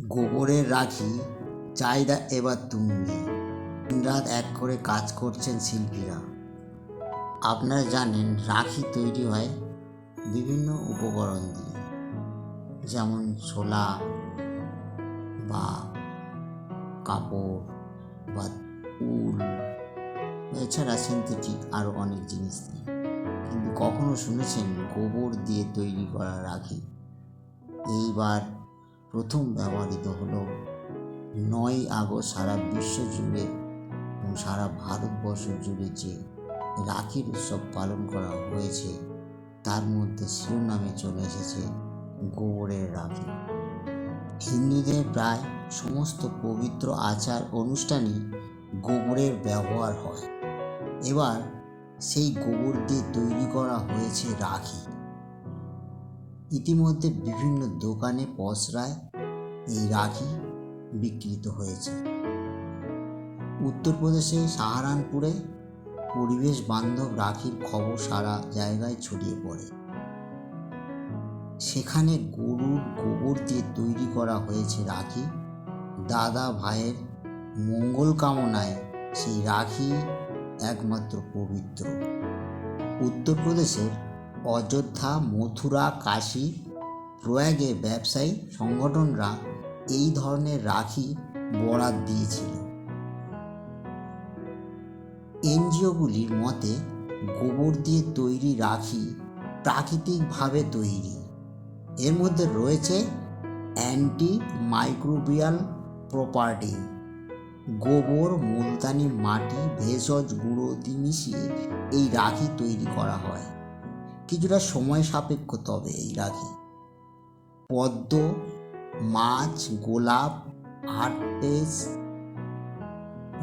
গোবরের রাখি, চাহিদা এবার তুঙ্গে। দিনরাত এক করে কাজ করছেন শিল্পীরা। আপনারা জানেন, রাখি তৈরি হয় বিভিন্ন উপকরণ দিয়ে। যেমন ছোলা বা কাপড় বা উল। এছাড়া সিনথেটিক আরও অনেক জিনিস দিয়ে। কিন্তু কখনো শুনেছেন গোবর দিয়ে তৈরি করা রাখি? এইবার প্রথম ব্যবহৃত হলো নয় আগস্ট সারা বিশ্ব জুড়ে এবং সারা ভারতবর্ষ জুড়ে যে রাখির উৎসব পালন করা হয়েছে, তার মধ্যে শিরোনামে চলে এসেছে গোবরের রাখি। হিন্দুদের প্রায় সমস্ত পবিত্র আচার অনুষ্ঠানে গোবরের ব্যবহার হয়। এবার সেই গোবর দিয়ে তৈরি করা হয়েছে রাখি। ইতিমধ্যে বিভিন্ন দোকানে পসরায় এই রাখি বিক্রিত হয়েছে। উত্তরপ্রদেশে সাহারানপুরে পরিবেশ বান্ধব রাখির খবর সারা জায়গায় ছড়িয়ে পড়ে। সেখানে গরুর গোবর দিয়ে তৈরি করা হয়েছে রাখি। দাদা ভাইয়ের মঙ্গল কামনায় সেই রাখি একমাত্র পবিত্র। উত্তরপ্রদেশের অযোধ্যা, মথুরা, কাশী প্রয়াগে ব্যবসায়ী সংগঠনরা এই ধরনের রাখি বরাদ দিয়েছিল। এনজিওগুলির মতে গোবর দিয়ে তৈরি রাখি প্রাকৃতিকভাবে তৈরি। এর মধ্যে রয়েছে অ্যান্টি মাইক্রোবিয়াল প্রপার্টি গোবর, মুলতানি মাটি, ভেষজ গুঁড়ো দিয়ে মিশিয়ে এই রাখি তৈরি করা হয়। কিছুটা সময় সাপেক্ষ তবে এই রাখি পদ্ম, মাছ, গোলাপ, আর্টেস,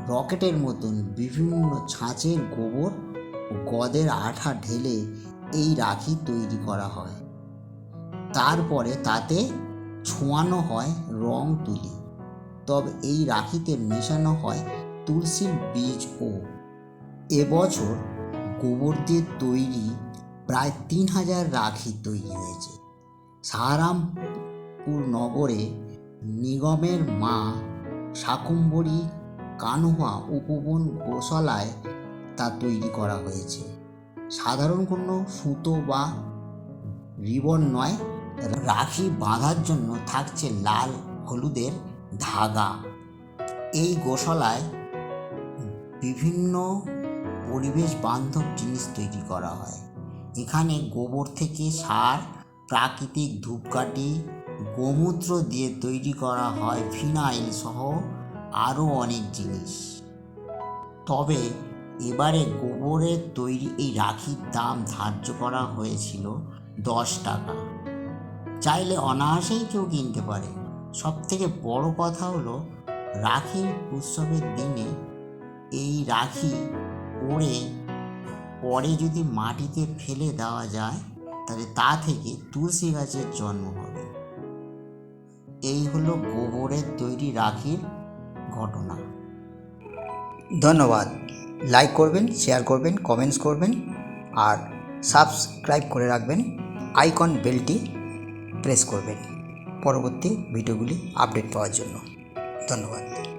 রকেটের মতন বিভিন্ন ছাঁচের গোবর গদের আঠা ঢেলে এই রাখি তৈরি করা হয়। তারপরে তাতে ছোঁয়ানো হয় রং তুলি। তবে এই রাখিতে মেশানো হয় তুলসীর বীজ ও এবছর গোবর দিয়ে তৈরি প্রায় তিন হাজার রাখি তৈরি হয়েছে। সাহারামপুর নগরে নিগমের মা শাকম্বরী কানহা উপবন গোশালায় তা তৈরি করা হয়েছে। সাধারণ কোনো সুতো বা রিবন নয়, রাখি বাঁধার জন্য থাকছে লাল হলুদের ধাগা। এই গোশালায় বিভিন্ন পরিবেশ বান্ধব জিনিস তৈরি করা হয়। এখানে গোবর থেকে সার, প্রাকৃতিক ধূপকাঠি, গোমূত্র দিয়ে তৈরি করা হয় ফিনাইল সহ আরও অনেক জিনিস। তবে এবারে গোবরের তৈরি এই রাখির দাম ধার্য করা হয়েছিল দশ টাকা। চাইলে অনায়াসেই কেউ কিনতে পারে। সব থেকে বড় কথা হলো, রাখির উৎসবের দিনে এই রাখি পরে পরে যদি মাটিতে ফেলে দেওয়া যায়, তাহলে তা থেকে তুলসী গাছের জন্ম হবে। এই হলো গোবরের তৈরি রাখির ঘটনা। ধন্যবাদ। লাইক করবেন শেয়ার করবেন কমেন্টস করবেন, আর সাবস্ক্রাইব করে রাখবেন আইকন বেলটি প্রেস করবেন। পরবর্তী ভিডিওগুলি আপডেট পাওয়ার জন্য। ধন্যবাদ।